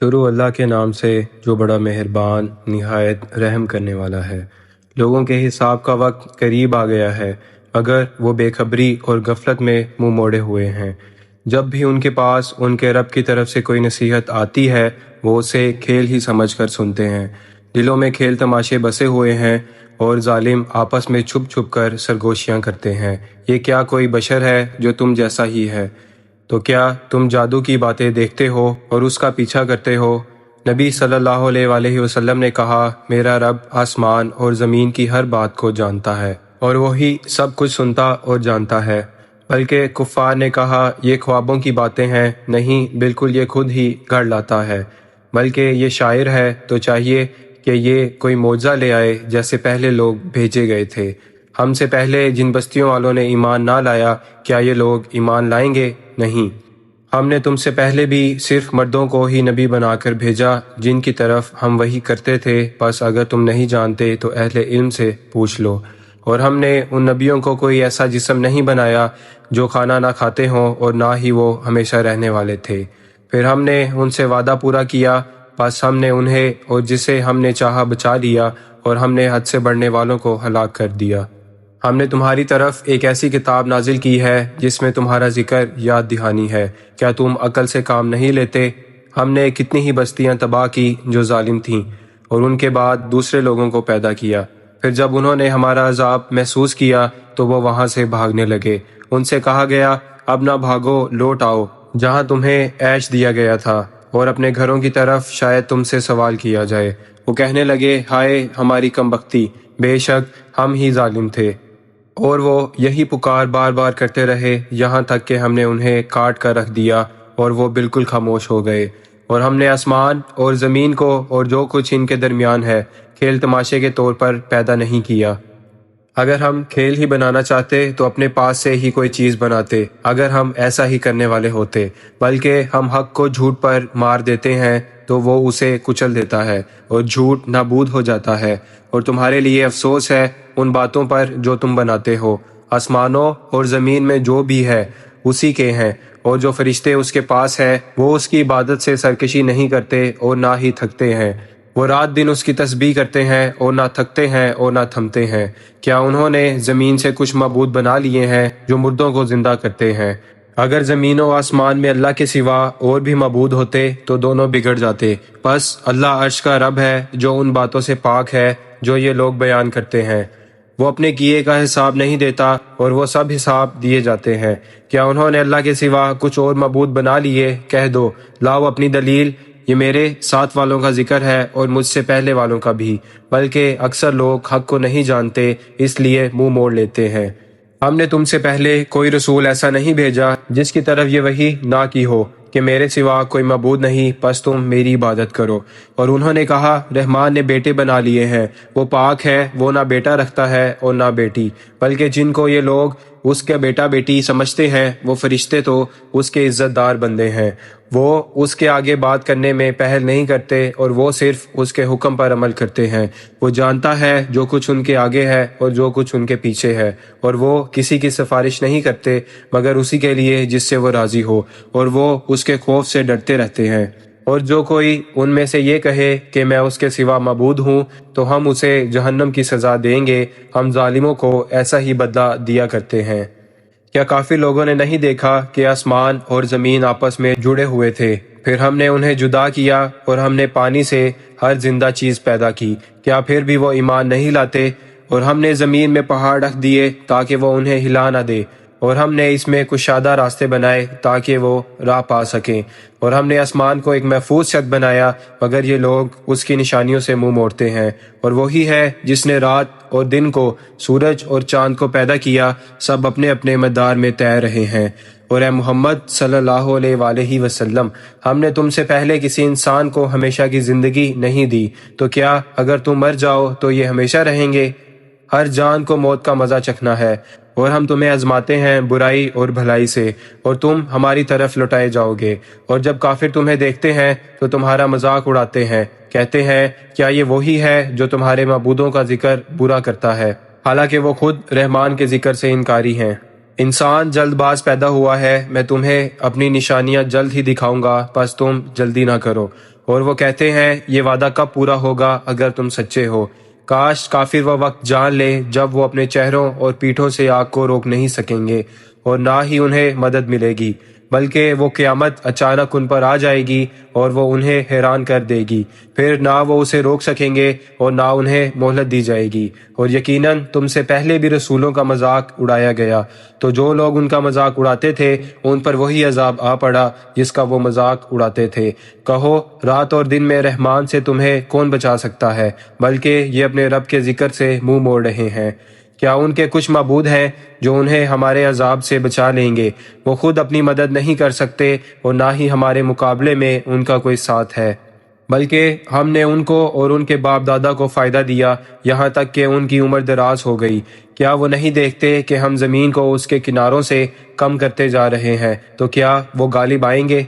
شروع اللہ کے نام سے جو بڑا مہربان، نہایت رحم کرنے والا ہے۔ لوگوں کے حساب کا وقت قریب آ گیا ہے، مگر وہ بے خبری اور غفلت میں منہ موڑے ہوئے ہیں۔ جب بھی ان کے پاس، ان کے رب کی طرف سے کوئی نصیحت آتی ہے، وہ اسے کھیل ہی سمجھ کر سنتے ہیں۔ دلوں میں کھیل تماشے بسے ہوئے ہیں اور ظالم آپس میں چھپ چھپ کر سرگوشیاں کرتے ہیں۔ یہ کیا کوئی بشر ہے جو تم جیسا ہی ہے؟ تو کیا تم جادو کی باتیں دیکھتے ہو اور اس کا پیچھا کرتے ہو؟ نبی صلی اللہ علیہ وآلہ وسلم نے کہا، میرا رب آسمان اور زمین کی ہر بات کو جانتا ہے اور وہی سب کچھ سنتا اور جانتا ہے۔ بلکہ کفار نے کہا، یہ خوابوں کی باتیں ہیں، نہیں، بالکل یہ خود ہی گھڑ لاتا ہے۔ بلکہ یہ شاعر ہے، تو چاہیے کہ یہ کوئی معجزہ لے آئے جیسے پہلے لوگ بھیجے گئے تھے۔ ہم سے پہلے جن بستیوں والوں نے ایمان نہ لایا، کیا یہ لوگ ایمان لائیں گے؟ نہیں۔ ہم نے تم سے پہلے بھی صرف مردوں کو ہی نبی بنا کر بھیجا، جن کی طرف ہم وہی کرتے تھے۔ بس اگر تم نہیں جانتے تو اہل علم سے پوچھ لو۔ اور ہم نے ان نبیوں کو کوئی ایسا جسم نہیں بنایا جو کھانا نہ کھاتے ہوں اور نہ ہی وہ ہمیشہ رہنے والے تھے۔ پھر ہم نے ان سے وعدہ پورا کیا۔ بس ہم نے انہیں اور جسے ہم نے چاہا بچا لیا اور ہم نے حد سے بڑھنے والوں کو ہلاک کر دیا۔ ہم نے تمہاری طرف ایک ایسی کتاب نازل کی ہے جس میں تمہارا ذکر یاد دہانی ہے۔ کیا تم عقل سے کام نہیں لیتے؟ ہم نے کتنی ہی بستیاں تباہ کی جو ظالم تھیں، اور ان کے بعد دوسرے لوگوں کو پیدا کیا۔ پھر جب انہوں نے ہمارا عذاب محسوس کیا، تو وہ وہاں سے بھاگنے لگے۔ ان سے کہا گیا، اب نہ بھاگو، لوٹ آؤ، جہاں تمہیں عیش دیا گیا تھا۔ اور اپنے گھروں کی طرف شاید تم سے سوال کیا جائے۔ وہ کہنے لگے، ہائے ہماری کم بختی، بے شک ہم ہی ظالم تھے۔ اور وہ یہی پکار بار بار کرتے رہے یہاں تک کہ ہم نے انہیں کاٹ کر رکھ دیا اور وہ بالکل خاموش ہو گئے۔ اور ہم نے آسمان اور زمین کو اور جو کچھ ان کے درمیان ہے کھیل تماشے کے طور پر پیدا نہیں کیا۔ اگر ہم کھیل ہی بنانا چاہتے تو اپنے پاس سے ہی کوئی چیز بناتے، اگر ہم ایسا ہی کرنے والے ہوتے، بلکہ ہم حق کو جھوٹ پر مار دیتے ہیں تو وہ اسے کچل دیتا ہے اور جھوٹ نابود ہو جاتا ہے۔ اور تمہارے لیے افسوس ہے ان باتوں پر جو تم بناتے ہو۔ آسمانوں اور زمین میں جو بھی ہے، اسی کے ہیں۔ اور جو فرشتے اس کے پاس ہے، وہ اس کی عبادت سے سرکشی نہیں کرتے اور نہ ہی تھکتے ہیں۔ وہ رات دن اس کی تسبیح کرتے ہیں اور نہ تھکتے ہیں اور نہ تھمتے ہیں۔ کیا انہوں نے زمین سے کچھ معبود بنا لیے ہیں جو مردوں کو زندہ کرتے ہیں؟ اگر زمین و آسمان میں اللہ کے سوا اور بھی معبود ہوتے تو دونوں بگڑ جاتے۔ بس اللہ عرش کا رب ہے جو ان باتوں سے پاک ہے جو یہ لوگ بیان کرتے ہیں۔ وہ اپنے کیے کا حساب نہیں دیتا اور وہ سب حساب دیے جاتے ہیں۔ کیا انہوں نے اللہ کے سوا کچھ اور معبود بنا لیے؟ کہہ دو، لاؤ اپنی دلیل یہ میرے ساتھ والوں کا ذکر ہے اور مجھ سے پہلے والوں کا بھی، بلکہ اکثر لوگ حق کو نہیں جانتے، اس لیے منہ موڑ لیتے ہیں۔ ہم نے تم سے پہلے کوئی رسول ایسا نہیں بھیجا جس کی طرف یہ وہی نہ کی ہو کہ میرے سوا کوئی معبود نہیں پس تم میری عبادت کرو۔ اور انہوں نے کہا، رحمان نے بیٹے بنا لیے ہیں۔ وہ پاک ہے، وہ نہ بیٹا رکھتا ہے اور نہ بیٹی، بلکہ جن کو یہ لوگ اس کے بیٹا بیٹی سمجھتے ہیں، وہ فرشتے تو اس کے عزت دار بندے ہیں۔ وہ اس کے آگے بات کرنے میں پہل نہیں کرتے اور وہ صرف اس کے حکم پر عمل کرتے ہیں۔ وہ جانتا ہے جو کچھ ان کے آگے ہے اور جو کچھ ان کے پیچھے ہے اور وہ کسی کی سفارش نہیں کرتے، مگر اسی کے لیے جس سے وہ راضی ہو اور وہ اس کے خوف سے ڈرتے رہتے ہیں۔ اور جو کوئی ان میں سے یہ کہے کہ میں اس کے سوا مبود ہوں، تو ہم اسے جہنم کی سزا دیں گے۔ ہم ظالموں کو ایسا ہی بدلہ دیا کرتے ہیں۔ کیا کافی لوگوں نے نہیں دیکھا کہ آسمان اور زمین آپس میں جڑے ہوئے تھے؟ پھر ہم نے انہیں جدا کیا اور ہم نے پانی سے ہر زندہ چیز پیدا کی۔ کیا پھر بھی وہ ایمان نہیں لاتے؟ اور ہم نے زمین میں پہاڑ رکھ دیے تاکہ وہ انہیں ہلا نہ دے۔ اور ہم نے اس میں کشادہ راستے بنائے تاکہ وہ راہ پا سکیں۔ اور ہم نے آسمان کو ایک محفوظ شک بنایا، مگر یہ لوگ اس کی نشانیوں سے منہ موڑتے ہیں۔ اور وہی ہے جس نے رات اور دن کو، سورج اور چاند کو پیدا کیا، سب اپنے اپنے مدار میں تیر رہے ہیں۔ اور اے محمد صلی اللہ علیہ وآلہ وسلم، ہم نے تم سے پہلے کسی انسان کو ہمیشہ کی زندگی نہیں دی۔ تو کیا اگر تم مر جاؤ تو یہ ہمیشہ رہیں گے؟ ہر جان کو موت کا مزہ چکھنا ہے۔ اور ہم تمہیں آزماتے ہیں برائی اور بھلائی سے، اور تم ہماری طرف لوٹائے جاؤ گے اور جب کافر تمہیں دیکھتے ہیں، تو تمہارا مذاق اڑاتے ہیں۔ کہتے ہیں، کیا یہ وہی ہے جو تمہارے معبودوں کا ذکر برا کرتا ہے؟ حالانکہ وہ خود رحمان کے ذکر سے انکاری ہیں۔ انسان جلد باز پیدا ہوا ہے، میں تمہیں اپنی نشانیاں جلد ہی دکھاؤں گا، بس تم جلدی نہ کرو۔ اور وہ کہتے ہیں، یہ وعدہ کب پورا ہوگا اگر تم سچے ہو؟ کاش کافر وہ وقت جان لے جب وہ اپنے چہروں اور پیٹھوں سے آگ کو روک نہیں سکیں گے اور نہ ہی انہیں مدد ملے گی۔ بلکہ وہ قیامت اچانک ان پر آ جائے گی اور وہ انہیں حیران کر دے گی۔ پھر نہ وہ اسے روک سکیں گے اور نہ انہیں مہلت دی جائے گی۔ اور یقیناً تم سے پہلے بھی رسولوں کا مذاق اڑایا گیا۔ تو جو لوگ ان کا مذاق اڑاتے تھے، ان پر وہی عذاب آ پڑا جس کا وہ مذاق اڑاتے تھے۔ کہو، رات اور دن میں رحمان سے تمہیں کون بچا سکتا ہے؟ بلکہ یہ اپنے رب کے ذکر سے منہ موڑ رہے ہیں۔ کیا ان کے کچھ معبود ہیں جو انہیں ہمارے عذاب سے بچا لیں گے؟ وہ خود اپنی مدد نہیں کر سکتے اور نہ ہی ہمارے مقابلے میں ان کا کوئی ساتھ ہے۔ بلکہ ہم نے ان کو اور ان کے باپ دادا کو فائدہ دیا، یہاں تک کہ ان کی عمر دراز ہو گئی۔ کیا وہ نہیں دیکھتے کہ ہم زمین کو اس کے کناروں سے کم کرتے جا رہے ہیں؟ تو کیا وہ غالب آئیں گے؟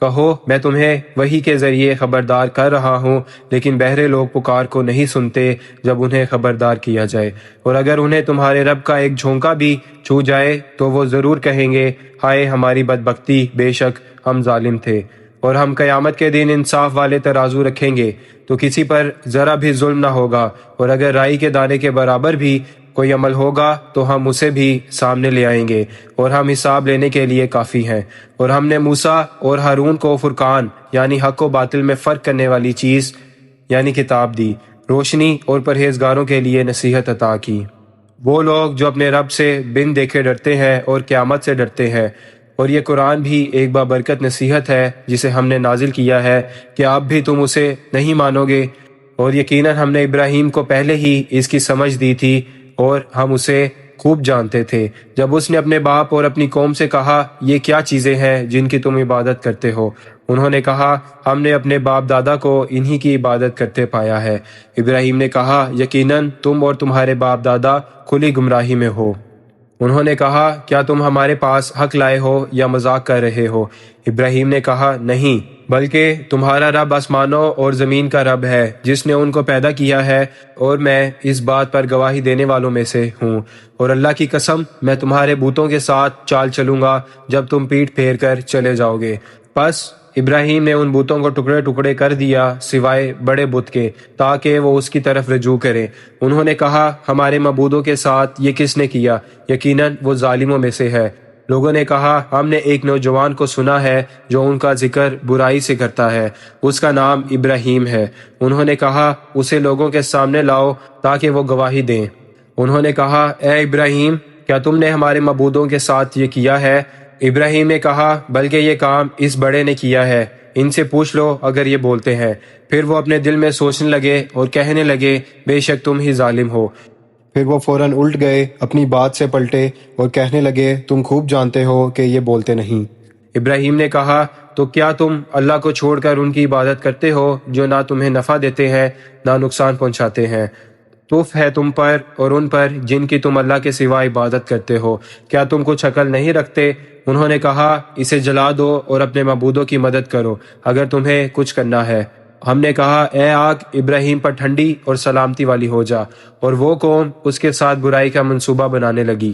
کہو، میں تمہیں وہی کے ذریعے خبردار کر رہا ہوں، لیکن بہرے لوگ پکار کو نہیں سنتے جب انہیں خبردار کیا جائے۔ اور اگر انہیں تمہارے رب کا ایک جھونکا بھی چھو جائے، تو وہ ضرور کہیں گے، ہائے ہماری بدبختی، بے شک ہم ظالم تھے۔ اور ہم قیامت کے دن انصاف والے ترازو رکھیں گے۔ تو کسی پر ذرا بھی ظلم نہ ہوگا۔ اور اگر رائی کے دانے کے برابر بھی کوئی عمل ہوگا تو ہم اسے بھی سامنے لے آئیں گے اور ہم حساب لینے کے لیے کافی ہیں۔ اور ہم نے موسا اور ہارون کو فرقان یعنی حق و باطل میں فرق کرنے والی چیز یعنی کتاب دی، روشنی اور پرہیزگاروں کے لیے نصیحت عطا کی۔ وہ لوگ جو اپنے رب سے بن دیکھے ڈرتے ہیں اور قیامت سے ڈرتے ہیں۔ اور یہ قرآن بھی ایک بابرکت نصیحت ہے جسے ہم نے نازل کیا ہے کہ اب بھی تم اسے نہیں مانو گے۔ اور یقیناً ہم نے ابراہیم کو پہلے ہی اس کی سمجھ دی تھی اور ہم اسے خوب جانتے تھے۔ جب اس نے اپنے باپ اور اپنی قوم سے کہا، یہ کیا چیزیں ہیں جن کی تم عبادت کرتے ہو؟ انہوں نے کہا، ہم نے اپنے باپ دادا کو انہی کی عبادت کرتے پایا ہے۔ ابراہیم نے کہا، یقیناً تم اور تمہارے باپ دادا کھلی گمراہی میں ہو۔ انہوں نے کہا، کیا تم ہمارے پاس حق لائے ہو یا مذاق کر رہے ہو؟ ابراہیم نے کہا، نہیں۔ بلکہ تمہارا رب آسمانوں اور زمین کا رب ہے، جس نے ان کو پیدا کیا ہے، اور میں اس بات پر گواہی دینے والوں میں سے ہوں۔ اور اللہ کی قسم، میں تمہارے بوتوں کے ساتھ چال چلوں گا جب تم پیٹ پھیر کر چلے جاؤ گے۔ پس ابراہیم نے ان بتوں کو ٹکڑے ٹکڑے کر دیا سوائے بڑے بت کے، تاکہ وہ اس کی طرف رجوع کرے انہوں نے کہا، ہمارے مبودوں کے ساتھ یہ کس نے کیا؟ یقیناً وہ ظالموں میں سے ہے۔ لوگوں نے کہا، ہم نے ایک نوجوان کو سنا ہے جو ان کا ذکر برائی سے کرتا ہے۔ اس کا نام ابراہیم ہے۔ انہوں نے کہا، اسے لوگوں کے سامنے لاؤ تاکہ وہ گواہی دیں۔ انہوں نے کہا، اے ابراہیم، کیا تم نے ہمارے مبودوں کے ساتھ یہ کیا ہے؟ ابراہیم نے کہا، بلکہ یہ کام اس بڑے نے کیا ہے۔ ان سے پوچھ لو اگر یہ بولتے ہیں۔ پھر وہ اپنے دل میں سوچنے لگے اور کہنے لگے، بے شک تم ہی ظالم ہو۔ پھر وہ فوراً الٹ گئے، اپنی بات سے پلٹے اور کہنے لگے، تم خوب جانتے ہو کہ یہ بولتے نہیں۔ ابراہیم نے کہا، تو کیا تم اللہ کو چھوڑ کر ان کی عبادت کرتے ہو جو نہ تمہیں نفع دیتے ہیں، نہ نقصان پہنچاتے ہیں؟ توف ہے تم پر اور ان پر جن کی تم اللہ کے سوا عبادت کرتے ہو۔ کیا تم کچھ عقل نہیں رکھتے؟ انہوں نے کہا، اسے جلا دو اور اپنے مبودوں کی مدد کرو، اگر تمہیں کچھ کرنا ہے۔ ہم نے کہا، اے آگ، ابراہیم پر ٹھنڈی اور سلامتی والی ہو جا. اور وہ قوم اس کے ساتھ برائی کا منصوبہ بنانے لگی۔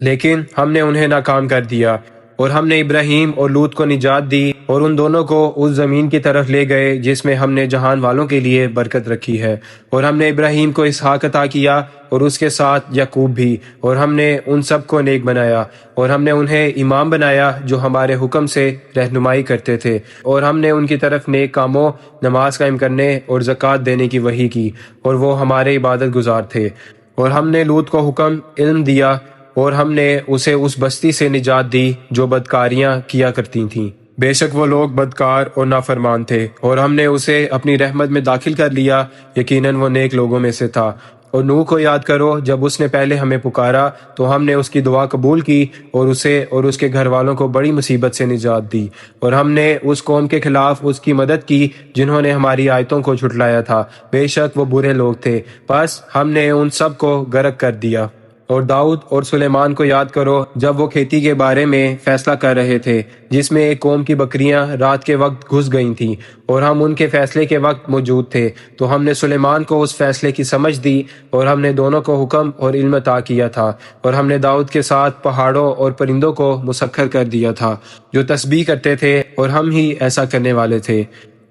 لیکن ہم نے انہیں ناکام کر دیا اور ہم نے ابراہیم اور لوت کو نجات دی۔ اور ان دونوں کو اس زمین کی طرف لے گئے جس میں ہم نے جہان والوں کے لیے برکت رکھی ہے۔ اور ہم نے ابراہیم کو اسحاق عطا کیا اور اس کے ساتھ یعقوب بھی۔ اور ہم نے ان سب کو نیک بنایا۔ اور ہم نے انہیں امام بنایا جو ہمارے حکم سے رہنمائی کرتے تھے۔ اور ہم نے ان کی طرف نیک کاموں، نماز قائم کرنے اور زکوٰۃ دینے کی وحی کی۔ اور وہ ہمارے عبادت گزار تھے۔ اور ہم نے لوت کو حکم علم دیا۔ اور ہم نے اسے اس بستی سے نجات دی جو بدکاریاں کیا کرتی تھیں۔ بے شک وہ لوگ بدکار اور نافرمان تھے اور ہم نے اسے اپنی رحمت میں داخل کر لیا، یقیناً وہ نیک لوگوں میں سے تھا۔ اور نوح کو یاد کرو، جب اس نے پہلے ہمیں پکارا تو ہم نے اس کی دعا قبول کی اور اسے اور اس کے گھر والوں کو بڑی مصیبت سے نجات دی۔ اور ہم نے اس قوم کے خلاف اس کی مدد کی جنہوں نے ہماری آیتوں کو چھٹلایا تھا۔ بے شک وہ برے لوگ تھے۔ بس ہم نے ان سب کو غرق کر دیا۔ اور داؤد اور سلیمان کو یاد کرو جب وہ کھیتی کے بارے میں فیصلہ کر رہے تھے، جس میں ایک قوم کی بکریاں رات کے وقت گھس گئی تھیں اور ہم ان کے فیصلے کے وقت موجود تھے، تو ہم نے سلیمان کو اس فیصلے کی سمجھ دی اور ہم نے دونوں کو حکم اور علم عطا کیا تھا اور ہم نے داؤد کے ساتھ پہاڑوں اور پرندوں کو مسخر کر دیا تھا جو تسبیح کرتے تھے اور ہم ہی ایسا کرنے والے تھے۔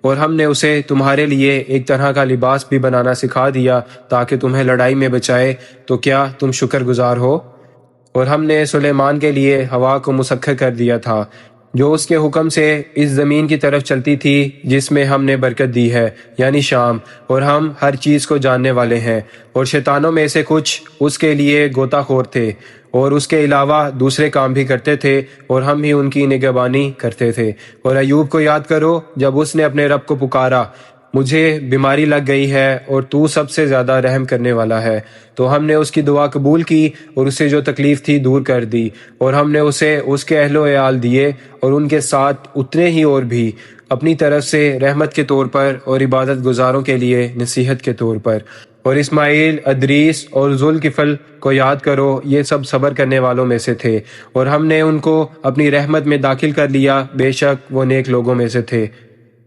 اور ہم نے اسے تمہارے لیے ایک طرح کا لباس بھی بنانا سکھا دیا تاکہ تمہیں لڑائی میں بچائے، تو کیا تم شکر گزار ہو؟ اور ہم نے سلیمان کے لیے ہوا کو مسخر کر دیا تھا، جو اس کے حکم سے اس زمین کی طرف چلتی تھی جس میں ہم نے برکت دی ہے یعنی شام، اور ہم ہر چیز کو جاننے والے ہیں، اور شیطانوں میں سے کچھ اس کے لیے گوتا خور تھے۔ اور اس کے علاوہ دوسرے کام بھی کرتے تھے اور ہم ہی ان کی نگبانی کرتے تھے۔ اور ایوب کو یاد کرو، جب اس نے اپنے رب کو پکارا، مجھے بیماری لگ گئی ہے اور تو سب سے زیادہ رحم کرنے والا ہے۔ تو ہم نے اس کی دعا قبول کی اور اسے جو تکلیف تھی دور کر دی۔ اور ہم نے اسے اس کے اہل و عیال دیے اور ان کے ساتھ اتنے ہی اور بھی، اپنی طرف سے رحمت کے طور پر اور عبادت گزاروں کے لیے نصیحت کے طور پر۔ اور اسماعیل، ادریس اور ذوالکفل کو یاد کرو، یہ سب صبر کرنے والوں میں سے تھے۔ اور ہم نے ان کو اپنی رحمت میں داخل کر لیا، بے شک وہ نیک لوگوں میں سے تھے۔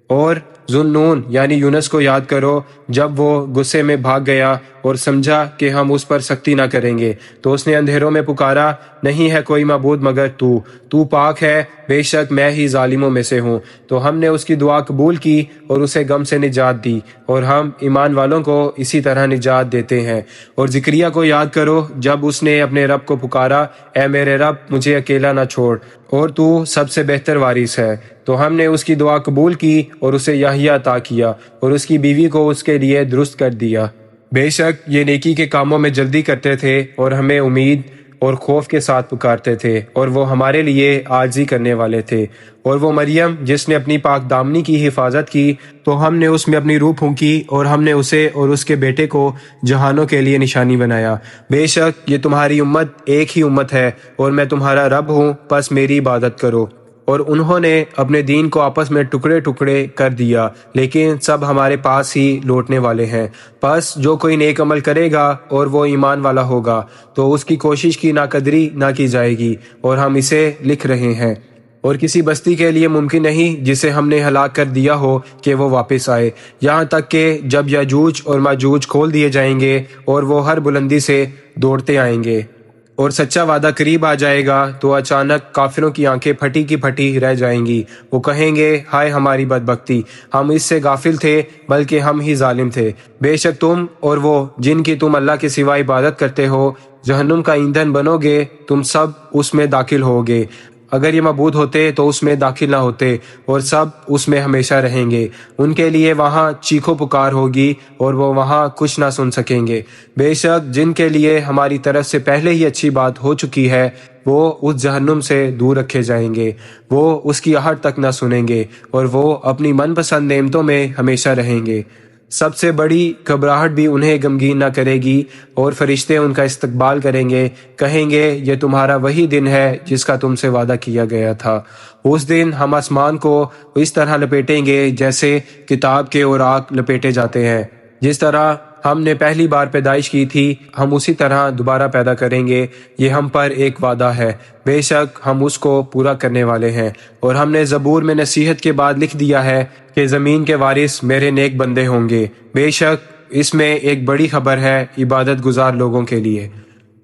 اور ذنون یعنی یونس کو یاد کرو، جب وہ غصے میں بھاگ گیا اور سمجھا کہ ہم اس پر سختی نہ کریں گے۔ تو اس نے اندھیروں میں پکارا، نہیں ہے کوئی معبود مگر تو تو پاک ہے، بے شک میں ہی ظالموں میں سے ہوں۔ تو ہم نے اس کی دعا قبول کی اور اسے غم سے نجات دی، اور ہم ایمان والوں کو اسی طرح نجات دیتے ہیں۔ اور ذکریہ کو یاد کرو، جب اس نے اپنے رب کو پکارا، اے میرے رب، مجھے اکیلا نہ چھوڑ، اور تو سب سے بہتر وارث ہے۔ تو ہم نے اس کی دعا قبول کی اور اسے یاہی عطا کیا، اور اس کی بیوی کو اس کے لیے درست کر دیا۔ بے شک یہ نیکی کے کاموں میں جلدی کرتے تھے اور ہمیں امید اور خوف کے ساتھ پکارتے تھے اور وہ ہمارے لیے عاجزی کرنے والے تھے۔ اور وہ مریم، جس نے اپنی پاک دامنی کی حفاظت کی، تو ہم نے اس میں اپنی روح پھونکی اور ہم نے اسے اور اس کے بیٹے کو جہانوں کے لیے نشانی بنایا۔ بے شک یہ تمہاری امت ایک ہی امت ہے اور میں تمہارا رب ہوں، پس میری عبادت کرو۔ اور انہوں نے اپنے دین کو آپس میں ٹکڑے ٹکڑے کر دیا، لیکن سب ہمارے پاس ہی لوٹنے والے ہیں۔ پس جو کوئی نیک عمل کرے گا اور وہ ایمان والا ہوگا، تو اس کی کوشش کی ناقدری نہ کی جائے گی، اور ہم اسے لکھ رہے ہیں۔ اور کسی بستی کے لیے ممکن نہیں جسے ہم نے ہلاک کر دیا ہو کہ وہ واپس آئے۔ یہاں تک کہ جب یاجوج اور ماجوج کھول دیے جائیں گے اور وہ ہر بلندی سے دوڑتے آئیں گے۔ اور سچا وعدہ قریب آ جائے گا تو اچانک کافروں کی آنکھیں پھٹی کی پھٹی رہ جائیں گی۔ وہ کہیں گے، ہائے ہماری بدبختی، ہم اس سے غافل تھے بلکہ ہم ہی ظالم تھے۔ بے شک تم اور وہ جن کی تم اللہ کے سوا عبادت کرتے ہو، جہنم کا ایندھن بنو گے، تم سب اس میں داخل ہوگے۔ اگر یہ مبود ہوتے تو اس میں داخل نہ ہوتے اور سب اس میں ہمیشہ رہیں گے۔ ان کے لیے وہاں چیخو پکار ہوگی اور وہ وہاں کچھ نہ سن سکیں گے۔ بے شک جن کے لیے ہماری طرف سے پہلے ہی اچھی بات ہو چکی ہے، وہ اس جہنم سے دور رکھے جائیں گے۔ وہ اس کی آہٹ تک نہ سنیں گے اور وہ اپنی من پسند نعمتوں میں ہمیشہ رہیں گے۔ سب سے بڑی گھبراہٹ بھی انہیں غمگین نہ کرے گی اور فرشتے ان کا استقبال کریں گے، کہیں گے، یہ تمہارا وہی دن ہے جس کا تم سے وعدہ کیا گیا تھا۔ اس دن ہم آسمان کو اس طرح لپیٹیں گے جیسے کتاب کے اوراق لپیٹے جاتے ہیں۔ جس طرح ہم نے پہلی بار پیدائش کی تھی، ہم اسی طرح دوبارہ پیدا کریں گے، یہ ہم پر ایک وعدہ ہے۔ بے شک ہم اس کو پورا کرنے والے ہیں۔ اور ہم نے زبور میں نصیحت کے بعد لکھ دیا ہے کہ زمین کے وارث میرے نیک بندے ہوں گے۔ بے شک اس میں ایک بڑی خبر ہے عبادت گزار لوگوں کے لیے۔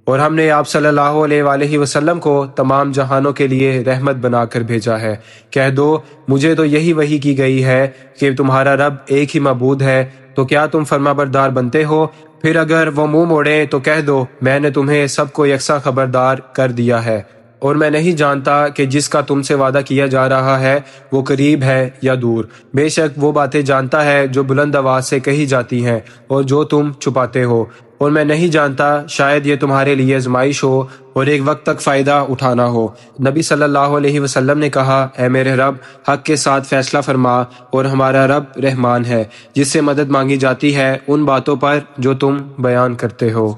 اور ہم نے آپ صلی اللہ علیہ وآلہ وسلم کو تمام جہانوں کے لیے رحمت بنا کر بھیجا ہے۔ کہہ دو، مجھے تو یہی وہی کی گئی ہے کہ تمہارا رب ایک ہی معبود ہے۔ تو کیا تم فرما بردار بنتے ہو؟ پھر اگر وہ منہ موڑے تو کہہ دو، میں نے تمہیں سب کو یکساں خبردار کر دیا ہے۔ اور میں نہیں جانتا کہ جس کا تم سے وعدہ کیا جا رہا ہے، وہ قریب ہے یا دور۔ بے شک وہ باتیں جانتا ہے جو بلند آواز سے کہی جاتی ہیں اور جو تم چھپاتے ہو۔ اور میں نہیں جانتا شاید یہ تمہارے لیے ازمائش ہو اور ایک وقت تک فائدہ اٹھانا ہو۔ نبی صلی اللہ علیہ وسلم نے کہا، اے میرے رب، حق کے ساتھ فیصلہ فرما اور ہمارا رب رحمان ہے، جس سے مدد مانگی جاتی ہے ان باتوں پر جو تم بیان کرتے ہو۔